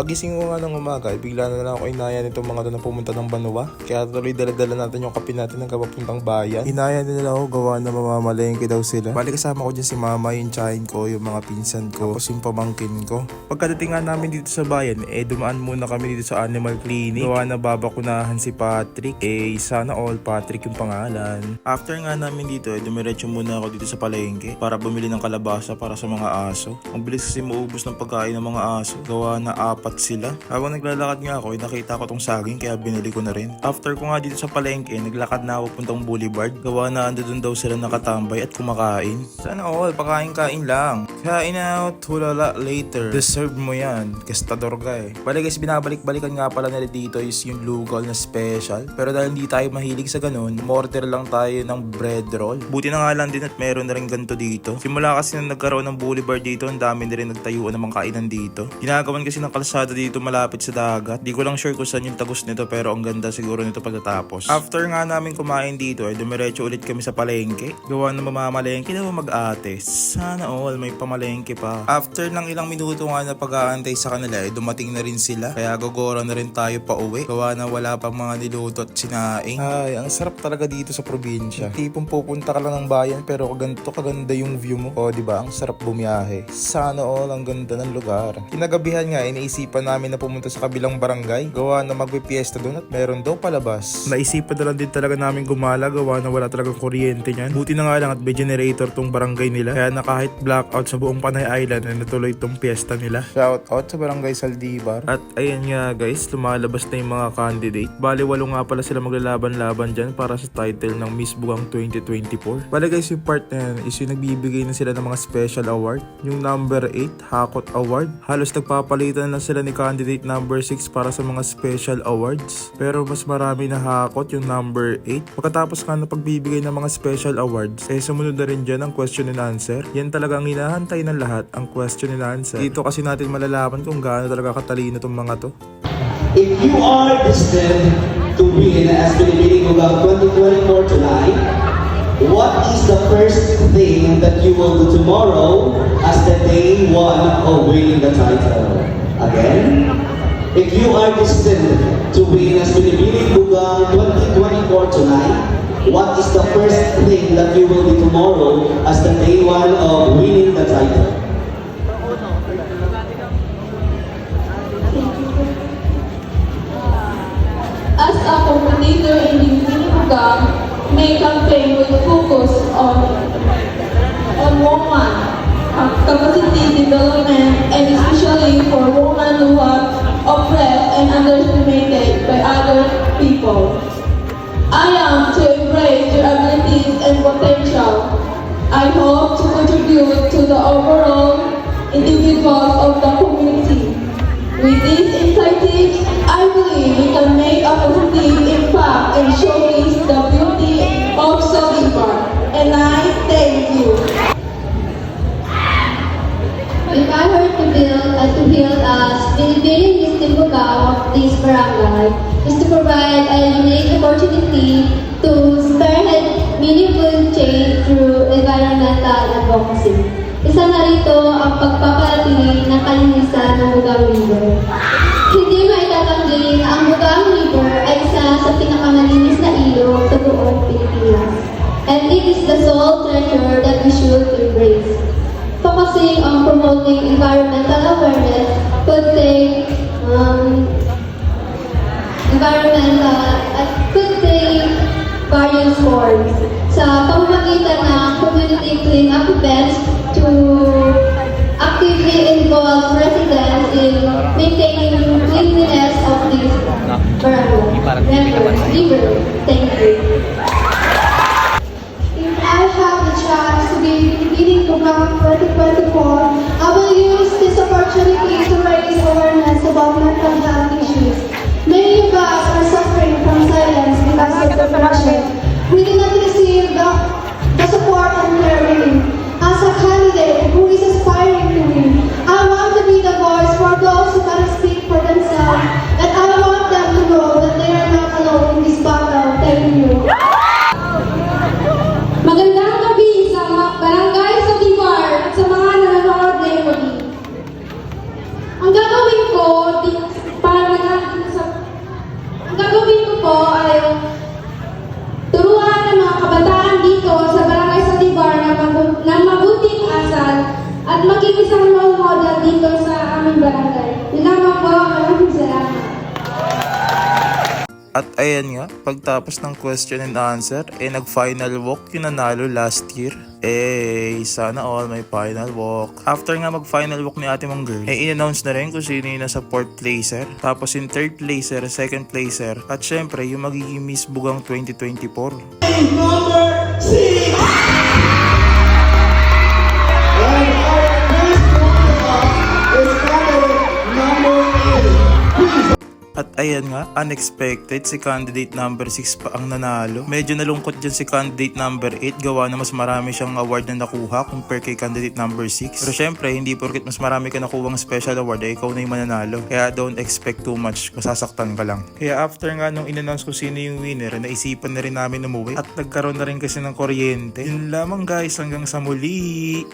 Pagising ko nga ng umaga, bigla na lang ako inaya nitong mga to na pumunta ng Banwa. Kaya tuloy dala-dala natin yung kape natin ng kapapuntang bayan. Inaya nila ako gawa na mamamalengke daw sila. Balik kasama ko dyan si mama, yung tsahin ko, yung mga pinsan ko, tapos yung pamangkin ko. Pagkadating nga namin dito sa bayan, eh dumaan muna kami dito sa animal clinic. Gawa na babakunahan si Patrick. Eh sana all Patrick yung pangalan. After nga namin dito, eh dumiretso muna ako dito sa palengke para bumili ng kalabasa para sa mga aso. Ang bilis kasi maubos ng pagkain ng mga aso. Gawa na apat sila. Habang naglalakad nga ako, eh, nakita ko tong saging kaya binili ko na rin. After ko nga dito sa palengke, naglakad na ako puntang boulevard. Gawa na ando dun daw sila nakatambay at kumakain. Sana all, pakain-kain lang. Kain out, hulala later. Deserve mo yan. Kastador ka eh. Bali guys, binabalik-balikan nga pala nila dito is yung lugaw na special. Pero dahil hindi tayo mahilig sa ganun, order lang tayo ng bread roll. Buti na nga lang din at meron na rin ganito dito. Simula kasi nung nagkaroon ng boulevard dito, ang dami na rin nagtayuan ng mga kainan dito. Ginagawan kasi ng kalsada dito malapit sa dagat. Di ko lang sure kung saan yung tagos nito pero ang ganda siguro nito pagkatapos. After nga namin kumain dito, ay dumiretso ulit kami sa palengke. Gawa na mamamalengke na mag-ate. Sana all, may pamalengke pa. After ng ilang minuto nga na pag-aantay sa kanila, ay dumating na rin sila. Kaya gogora na rin tayo pa uwi. Gawa na wala pang mga niluto at sinaing. Ay, ang sarap talaga dito sa probinsya. Tipong pupunta ka lang ng bayan pero kaganto kaganda yung view mo. O, di ba? Ang sarap bumiyahe. Sana all, ang ganda ng lugar. Kinagabihan nga, iniisipan namin na pumunta sa kabilang barangay. Gawa na magpipiesta doon at meron daw palabas. Naisipan na lang din talaga namin gumala. Gawa na wala talagang kuryente niyan. Buti na nga lang at may generator tong barangay nila. Kaya na kahit blackout sa buong Panay Island ay natuloy tong piyesta nila. Shout out sa barangay Saldivar. At ayan nga guys, lumalabas na yung mga candidate. Bali walo nga pala sila maglalaban-laban dyan para sa title ng Miss Bugang 2024. Bali guys, yung part na yan is yung nagbibigay na sila ng mga special award. Yung number 8, Hakot Award. Halos nagpapalitan na sila ni candidate number 6 para sa mga special awards. Pero mas marami na hakot yung number 8. Pagkatapos ka na pagbibigay ng mga special awards, eh sumunod na rin dyan ang question and answer. Yan talaga ang hinahantay ng lahat, ang question and answer. Dito kasi natin malalaman kung gaano talaga katalino tong mga to. If you are destined to win as Pilipini Bugang 2024 tonight, what is the first thing that you will do tomorrow as the day one of winning the title? Again, if you are destined to win as Pilipini Bugang 2024 tonight, what is the first thing that you will do tomorrow as the day one of winning the title? Am to embrace your abilities and potential. I hope to contribute to the overall individuals of the community. With these initiatives, I believe we can make a positive impact and showcase the beauty of Solibar. And I thank you. If I were to build uh, to build a Istibugaw barangay is to provide a unique opportunity to spearhead meaningful change through environmental advocacy. Isa na rito ang pagpapanatili ng kalinisan ng Bugang River. Hindi maitatanggi na ang Bugang River ay isa sa pinakamalinis na ilog sa buong Pilipinas. And it is the sole treasure that we should embrace. Focusing on promoting environmental awareness could take um, environmental at could take various forms sa pamamagitan ng community cleanup events to actively involve residents in maintaining cleanliness of barangay, river. Thank you. If I have the chance to be leading program 2024, I will use this opportunity to raise awareness about mental at maging isang role model dito sa aming barangay. Yun lamang po, maraming salamat. At ayan nga, pagtapos ng question and answer, eh nag-final walk yung nanalo last year. Eh, sana all may final walk. After nga mag-final walk ni ate mong girl, eh in-announce na rin kung sino yung nasa fourth placer. Tapos yung third placer, second placer. At syempre, yung magiging Miss Bugang 2024. Number 6! At ayan nga, unexpected, si candidate number 6 pa ang nanalo. Medyo nalungkot dyan si candidate number 8, gawa na mas marami siyang award na nakuha compare kay candidate number 6. Pero syempre, hindi porket mas marami ka nakuha special award, eh ikaw na yung mananalo. Kaya don't expect too much, masasaktan ka lang. Kaya after nga nung in-announce ko sino yung winner, naisipan na rin namin umuwi. At nagkaroon na rin kasi ng kuryente. Yun lamang guys, hanggang sa muli!